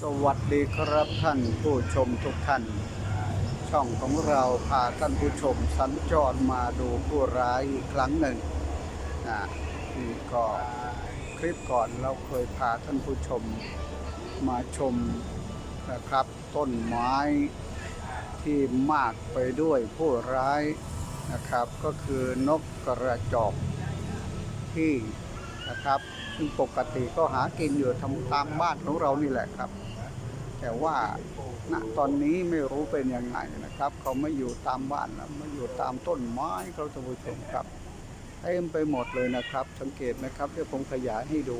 สวัสดีครับท่านผู้ชมทุกท่าน ช่องของเราพาท่านผู้ชมสัญจรมาดูผู้ร้ายอีกครั้งหนึ่งนะนี่ก็คลิปก่อนเราเคยพาท่านผู้ชมมาชมนะครับ ต้นไม้ที่มากไปด้วยผู้ร้ายนะครับ ก็คือนกกระจอกที่นะครับซึ่งปกติก็หากินอยู่ทำตามบ้านของเรานี่แหละครับ แต่ว่าณตอนนี้ไม่รู้เป็นยังไงนะครับ เขาไม่อยู่ตามบ้านแล้วมาอยู่ตามต้นไม้ครับท่านผู้ชมครับเต็มไปหมดเลยนะครับ สังเกตนะครับเดี๋ยวผมขยายให้ดู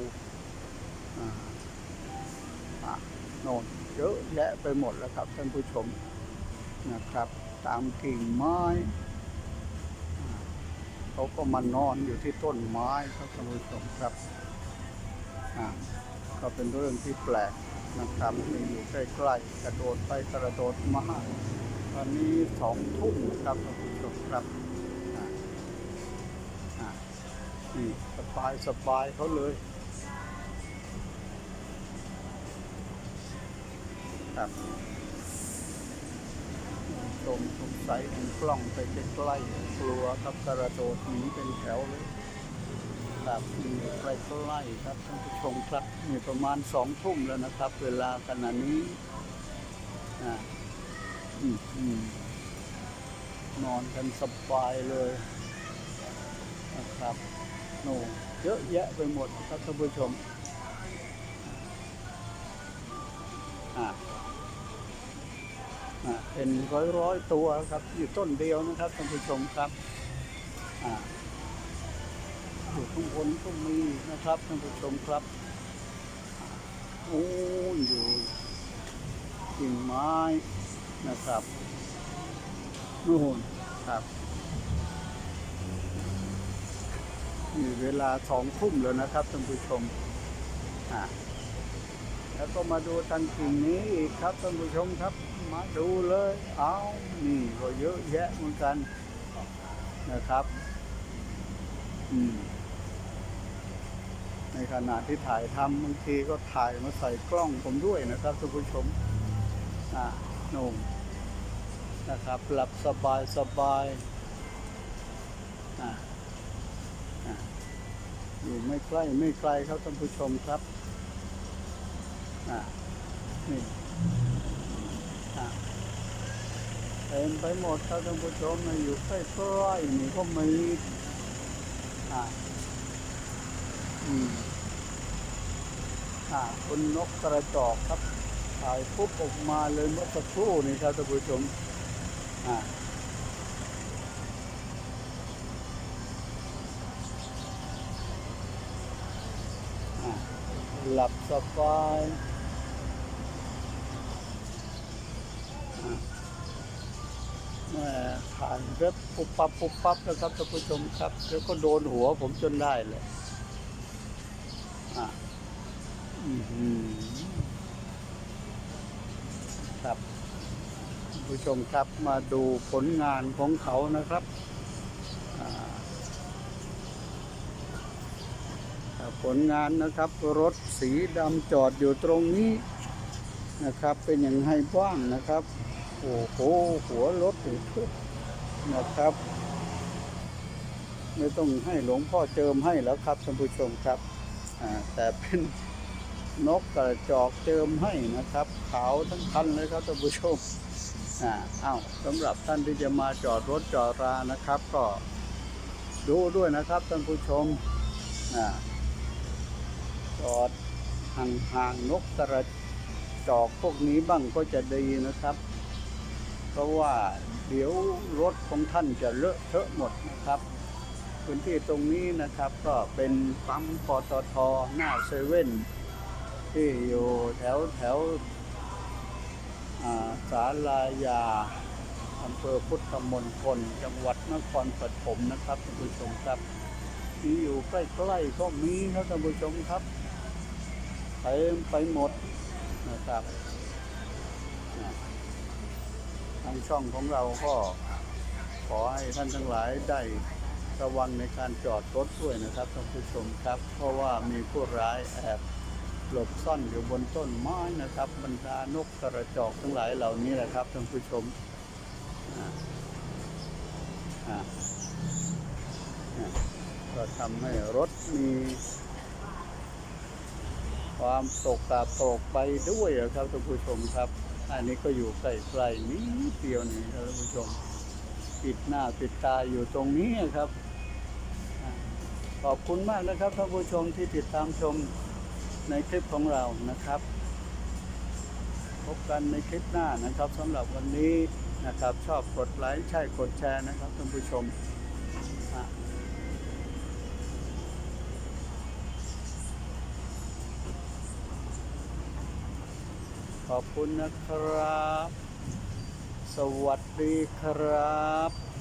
อ่าอะโน่นเยอะแยะไปหมดแล้วครับท่านผู้ชมนะครับ ตามกิ่งไม้เขาก็มานอนอยู่ที่ต้นไม้ครับท่านผู้ชมครับก็เป็นเรื่องที่แปลก นะครับมีอยู่ใกล้ๆกระโดดไปกระโดดมาตอนนี้สองทุ่มครับท่านผู้ชมครับอ่าอ่านี่สบายสบายเขาเลยครับชมสงสัยเห็นกล้องไปใกล้ๆกลัวครับกระโดดหนีเป็นแถวเลย ครับมีใกล้ๆครับท่านผู้ชมครับมีประมาณสองทุ่มแล้วนะครับ เวลาขณะนี้อ่าอืมอืมนอนกันสบายเลยนะครับโน่เยอะแยะไปหมดครับท่านผู้ชมอ่าอ่าเป็นร้อยร้อยๆตัวครับ อยู่ต้นเดียวนะครับท่านผู้ชมครับอ่า อยู่ข้างบนก็มีนะครับท่านผู้ชมครับโอ้ยอยู่กิ่งไม้นะครับนู่นครับนี่เวลาสองทุ่มแล้วนะครับท่านผู้ชมอะแล้วก็มาดูตันกิ่งนี้อีกครับท่านผู้ชมครับ มาดูเลย เอานี่ก็เยอะแยะเหมือนกันนะครับ อืม ขณะที่ถ่ายทำบางทีก็ถ่ายมาใส่กล้องผมด้วยนะครับท่านผู้ชมอ่าโน่มนะครับหลับสบายสบายอ่าอ่าอยู่ไม่ใกล้ไม่ไกลครับท่านผู้ชมครับอ่านี่อ่าเต็มไปหมดครับท่านผู้ชมนะอยู่ใกล้ๆนี่ก็มีอ่าอืม อ่าคุณนกกระจอกครับถ่ายปุ๊บออกมาเลยเมื่อสักครู่นี้ครับท่านผู้ชมอ่าหลับสบายอ่าแม่ถ่ายเว็บปุบปับปุบปับนะครับท่านผู้ชมครับแล้วก็โดนหัวผมจนได้เลย ครับผู้ชมครับมาดูผลงานของเขานะครับผลงานนะครับรถสีดำจอดอยู่ตรงนี้นะครับ เป็นอย่างไรบ้างนะครับ โอ้โหหัวรถถึงทุกนะครับ ไม่ต้องให้หลวงพ่อเจิมให้แล้วครับท่านผู้ชมครับแต่เป็น นกกระจอกเจิมให้นะครับ ขาวทั้งคันเลยครับท่านผู้ชมอ่าอ้าวสำหรับท่านที่จะมาจอดรถจอดรานะครับ ก็ดูด้วยนะครับท่านผู้ชมอ่าจอดห่างๆนกกระจอกพวกนี้บ้างก็จะดีนะครับ เพราะว่าเดี๋ยวรถของท่านจะเลอะเทอะหมดนะครับพื้นที่ตรงนี้นะครับก็เป็นปั๊มปตทหน้าเซเว่น ที่อยู่แถวแถวสาลายาอำเภอพุทธมณฑลจังหวัดนครปฐมนะครับท่านผู้ชมครับที่อยู่ใกล้ๆก็มีครับท่านผู้ชมครับเต็มไปหมดนะครับทางช่องของเราก็ขอให้ท่านทั้งหลายได้ระวังในการจอดรถด้วยนะครับท่านผู้ชมครับ เพราะว่ามีผู้ร้ายแอบ หลบซ่อนอยู่บนต้นไม้นะครับ บรรดานกกระจอกทั้งหลายเหล่านี้แหละครับท่านผู้ชมก็ทำให้รถมีความตกตาตกไปด้วยอะครับท่านผู้ชมครับ อันนี้ก็อยู่ใกล้ๆนิดเดียวนี่ครับท่านผู้ชมปิดหน้าปิดตาอยู่ตรงนี้ครับ ขอบคุณมากนะครับท่านผู้ชมที่ติดตามชม ในคลิปของเรานะครับ พบกันในคลิปหน้านะครับสำหรับวันนี้นะครับ ชอบกดไลค์ใช่กดแชร์นะครับท่านผู้ชมขอบคุณนะครับ สวัสดีครับ